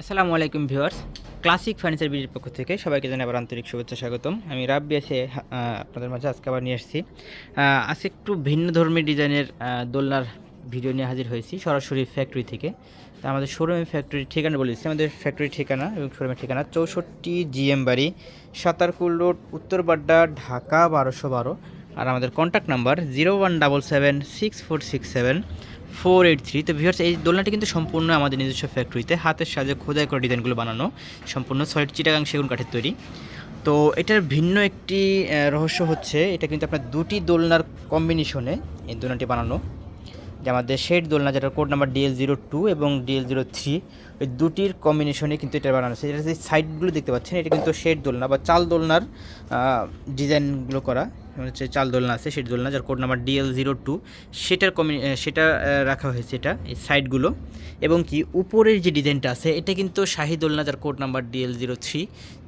আসসালামু আলাইকুম viewers. Classic furniture বিডির পক্ষ থেকে সবাইকে জানাই আবার আন্তরিক শুভেচ্ছা স্বাগতম। আমি রাব্বি এসে আপনাদের মাঝে আজকে আবার নিয়ে এসেছি আজকে একটু ভিন্ন ধর্মী ডিজাইনের দোলনার ভিডিও নিয়ে হাজির হয়েছি সরাসরি ফ্যাক্টরি থেকে। তা আমাদের শোরুমের ফ্যাক্টরির ঠিকানা বলেছি আমাদের ফ্যাক্টরির ঠিকানা এবং শোরুমের ঠিকানা চৌষট্টি জিএম বাড়ি, সাতারকুল রোড, উত্তর বাড্ডা, ঢাকা বারোশো বারো। আর আমাদের contact number zero one double seven six four six seven four eight three. তো ভিউয়ার্স এই দোলনাটি কিন্তু সম্পূর্ণ আমাদের নিজস্ব ফ্যাক্টরিতে হাতের সাহায্যে খোদাই করে ডিজাইনগুলো বানানো। সম্পূর্ণ সলিড চিটাগাং সেগুন কাঠের তৈরি। তো এটার ভিন্ন একটি রহস্য হচ্ছে, এটা কিন্তু আপনার দুটি দোলনার কম্বিনেশনে এই দোলনাটি বানানো। যে আমাদের শেড দোলনা যেটা code number DL zero two এবং ডিএল জিরো থ্রি ওই দুটির কম্বিনেশনে কিন্তু এটা বানানো। আছে এটা যে সাইডগুলো দেখতে পাচ্ছেন, এটা কিন্তু শেড দোলনা বা চাল দোলনার ডিজাইনগুলো করা। হচ্ছে চাল দোলনা আছে শেড দোলনা, যার code number DL zero two সেটার কমি সেটা রাখা হয়েছে এটা, এই সাইডগুলো এবং কি, উপরের যে ডিজাইনটা আছে, এটা কিন্তু শাহি দোলনা, যার code number DL zero three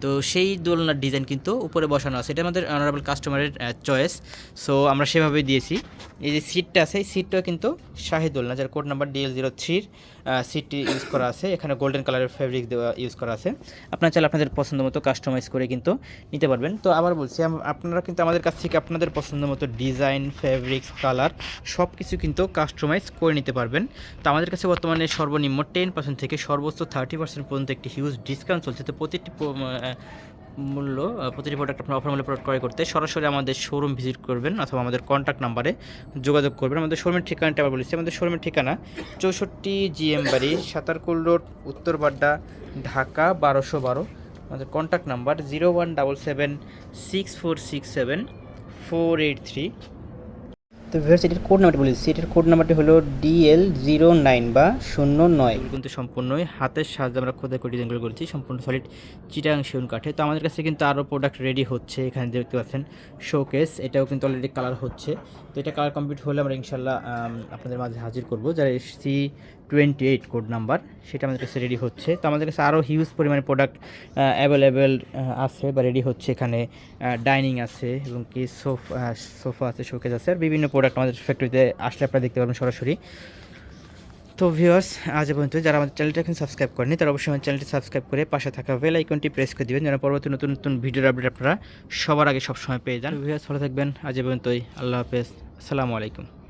তো সেই দোলনার ডিজাইন কিন্তু উপরে বসানো আছে। এটা আমাদের অনারেবল কাস্টমারের চয়েস সো আমরা সেভাবে দিয়েছি। এই যে সিটটা আছে, এই সিটটাও কিন্তু শাহি দোলনা, যার কোড নাম্বার ডিএল জিরো থ্রির সিটটি ইউজ করা আছে। এখানে গোল্ডেন কালারের ফেব্রিক দেওয়া ইউজ করা আছে। আপনারা চাইলে আপনাদের পছন্দ মতো কাস্টমাইজ করে কিন্তু নিতে পারবেন। তো আবার বলছি আপনারা কিন্তু আমাদের কাছ থেকে আপনাদের পছন্দ মতো ডিজাইন ফেব্রিক্স কালার সব কিছু কিন্তু কাস্টমাইজ করে নিতে পারবেন। তো আমাদের কাছে বর্তমানে সর্বনিম্ন টেন পার্সেন্ট থেকে সর্বোচ্চ থার্টি পার্সেন্ট পর্যন্ত একটি হিউজ ডিসকাউন্ট চলছে। তো প্রতিটি মূল্য প্রতিটি প্রোডাক্ট আপনার অফার মূল্যে প্রোডাক্ট ক্রয় করতে সরাসরি আমাদের শোরুম ভিজিট করবেন অথবা আমাদের কন্ট্যাক্ট নাম্বারে যোগাযোগ করবেন। আমাদের শোরুমের ঠিকানাটা আবার বলেছি। আমাদের শোরুমের ঠিকানা চৌষট্টি জিএম বাড়ি, সাতারকুল রোড, উত্তর বাড্ডা, ঢাকা বারোশো বারো। আমাদের contact number zero one double seven six four six seven four eight three তো ভিউয়ার্স এটার কোড নাম্বারটি বলেছি এটার কোড নাম্বারটি হলো ডিএল জিরো নাইন বা শূন্য নয়। কিন্তু সম্পূর্ণই হাতের সাহায্যে আমরা খোদাই করে ডিজাইনগুলো করেছি। সম্পূর্ণ সলিড চিটাং সেগুন কাঠে। তো আমাদের কাছে কিন্তু আরও প্রোডাক্ট রেডি হচ্ছে এখানে দেখতে পাচ্ছেন। শোকেস এটাও কিন্তু অলরেডি কালার হচ্ছে। তো এটা কালার কমপ্লিট হলে আমরা ইনশাল্লাহ আপনাদের মাঝে হাজির করব। যারা C twenty eight code number সেটা আমাদের কাছে রেডি হচ্ছে। তো আমাদের কাছে আরও হিউজ পরিমাণে প্রোডাক্ট অ্যাভেলেবেল আছে বা রেডি হচ্ছে এখানে। ডাইনিং আছে এবং কি সোফা সোফা আছে শোকেস আছে। আর বিভিন্ন প্রোডাক্ট আমাদের ফ্যাক্টরিতে আসলে আপনারা দেখতে পাবেন সরাসরি। তো ভিউয়ার্স আজ পর্যন্ত যারা আমাদের চ্যানেলটা এখন সাবস্ক্রাইব করেনি তারা অবশ্যই আমার চ্যানেলটি সাবস্ক্রাইব করে পাশে থাকা বেল আইকনটি প্রেস করে দেবেন, যেন পরবর্তী নতুন নতুন ভিডিওর আপডেট আপনারা সবার আগে সবসময় পেয়ে যান। ভিউয়ার্স ভালো থাকবেন। আজ পর্যন্তই। আল্লাহ হাফেজ। আসসালামু আলাইকুম।